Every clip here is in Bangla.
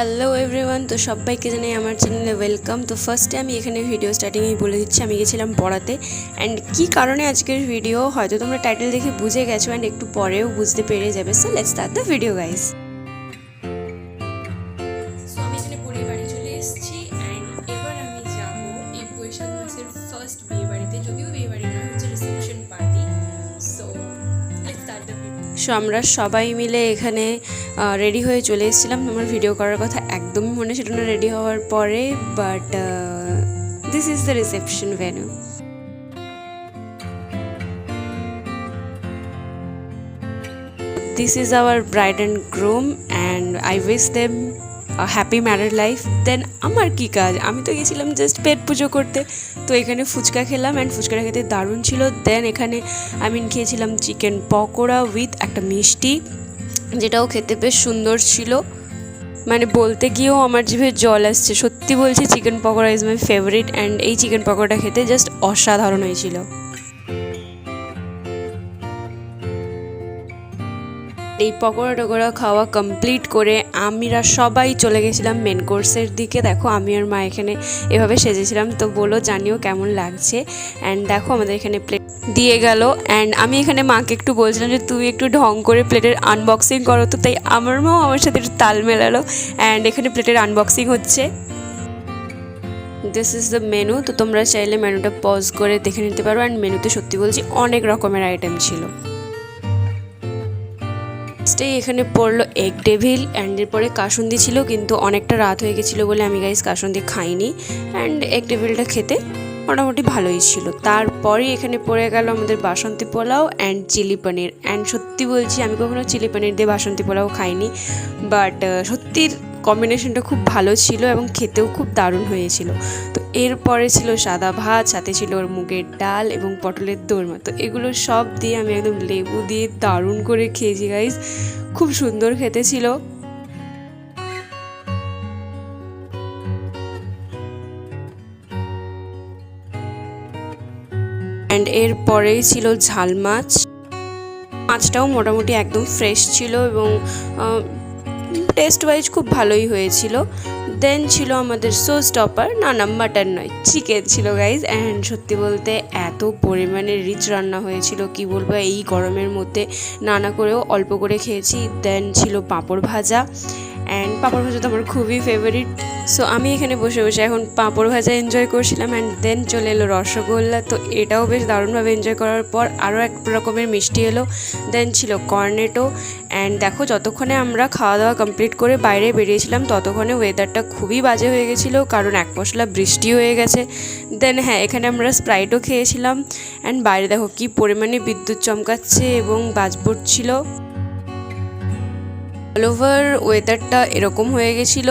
হ্যালো এভরিওয়ান তো সবাইকে জানাই আমার চ্যানেলে ওয়েলকাম তো ফার্স্টে আমি এখানে ভিডিও স্টার্টিংয়েই বলে দিচ্ছি, আমি গেছিলাম পড়াতে। অ্যান্ড কী কারণে আজকের ভিডিও হয়তো তোমরা টাইটেল দেখে বুঝে গেছো অ্যান্ড একটু পরেও বুঝতে পেরে যাবে। So let's start the video guys so আমরা সবাই মিলে এখানে রেডি হয়ে চলে এসেছিলাম। আমার ভিডিও করার কথা একদমই মনে ছিল না রেডি হওয়ার পরে but this is the reception venue this is our bride and groom and i wish them a happy life. Then আমার কি কাজ? আমি তো গেছিলাম জাস্ট পেট পুজো করতে। তো এখানে ফুচকা খেলাম অ্যান্ড ফুচকাটা খেতে দারুণ ছিল। দেন এখানে আমি খেয়েছিলাম চিকেন পকোড়া উইথ একটা মিষ্টি। যেটাও খেতে বেশ সুন্দর ছিল। মানে বলতে গিয়েও আমার জিভে জল আসছে। সত্যি বলছি chicken pakora is my favourite and এই চিকেন পকোড়াটা খেতে জাস্ট অসাধারণ হয়েছিল। এই পকোড়া টকোড়া খাওয়া কমপ্লিট করে আমরা সবাই চলে গেছিলাম মেন কোর্সের দিকে। দেখো, আমি আর মা এখানে এভাবে সেজেছিলাম। তো বলো, জানিও কেমন লাগছে। অ্যান্ড দেখো, আমাদের এখানে প্লেট দিয়ে গেল। অ্যান্ড আমি এখানে মাকে একটু বলছিলাম যে, তুমি একটু ঢং করে প্লেটের আনবক্সিং করো তো। তাই আমার মাও আমার সাথে একটু তাল মেলালো। অ্যান্ড এখানে প্লেটের আনবক্সিং হচ্ছে। দিস ইজ দ্য মেনু তো তোমরা চাইলে মেনুটা পজ করে দেখে নিতে পারো। অ্যান্ড মেনুতে সত্যি বলছি অনেক রকমের আইটেম ছিল। ফার্স্টেই এখানে পড়ল এগ ডেভিল অ্যান্ড এরপরে কাসুন্দি ছিল, কিন্তু অনেকটা রাত হয়ে গেছিল বলে আমি গাইজ কাসুন্দি খাইনি। অ্যান্ড এগ ডেভিলটা খেতে মোটামুটি ভালোই ছিল। তারপরে এখানে পড়ে গেল আমাদের Basanti pulao and chilli paneer and সত্যি বলছি, আমি কখনও চিলি পনির দিয়ে বাসন্তী পোলাও খাইনি বাট সত্যির কম্বিনেশনটা খুব ভালো ছিল এবং খেতেও খুব দারুণ হয়েছিল। তো এরপরে ছিল সাদা ভাত, সাথে ছিল ওর মুগের ডাল এবং পটলের দোরমা। তো এগুলো সব দিয়ে আমি একদম লেবু দিয়ে দারুণ করে খেয়েছি গাইজ খুব সুন্দর খেতে ছিল। অ্যান্ড এরপরেই ছিল ঝাল মাছ। মাছটাও মোটামুটি একদম ফ্রেশ ছিল এবং টেস্ট ওয়াইজ খুব ভালোই হয়েছিল। দেন ছিল আমাদের সোস টপার না না মাটন নয় চিকেন ছিল গাইজ অ্যান্ড সত্যি বলতে এত পরিমাণে রিচ রান্না হয়েছিল, কি বলব, এই গরমের মধ্যে নানা করেও অল্প করে খেয়েছি। দেন ছিল পাঁপড় ভাজা। অ্যান্ড পাঁপড় ভাজা তো আমার খুবই ফেভারিট সো আমি এখানে বসে বসে এখন পাঁপড় ভাজা এনজয় করছিলাম অ্যান্ড দেন চলে এলো রসগোল্লা। তো এটাও বেশ দারুণভাবে এনজয় করার পর আরও এক রকমের মিষ্টি এলো। দেন ছিল কর্নেটো অ্যান্ড দেখো, যতক্ষণে আমরা খাওয়া দাওয়া কমপ্লিট করে বাইরে বেরিয়েছিলাম, ততক্ষণে ওয়েদারটা খুবই বাজে হয়ে গেছিল, কারণ এক মশলা বৃষ্টি হয়ে গেছে। দেন হ্যাঁ এখানে আমরা স্প্রাইটও খেয়েছিলাম। অ্যান্ড বাইরে দেখো, কী পরিমাণে বিদ্যুৎ চমকাচ্ছে এবং বাজ পড়ছিল অল ওভার ওয়েদারটা এরকম হয়ে গেছিল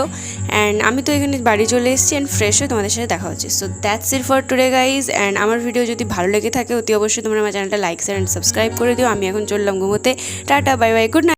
অ্যান্ড আমি তো এখানে বাড়ি চলে এসেছি অ্যান্ড ফ্রেশ হয়ে তোমাদের সাথে দেখা হচ্ছে। So that's it for today guys and আমার ভিডিও যদি ভালো লেগে থাকে, অতি অবশ্যই তোমরা আমার চ্যানেলটা লাইক শেয়ার অ্যান্ড সাবস্ক্রাইব করে দিও। আমি এখন চললাম ঘুমোতে। Tata bye bye good night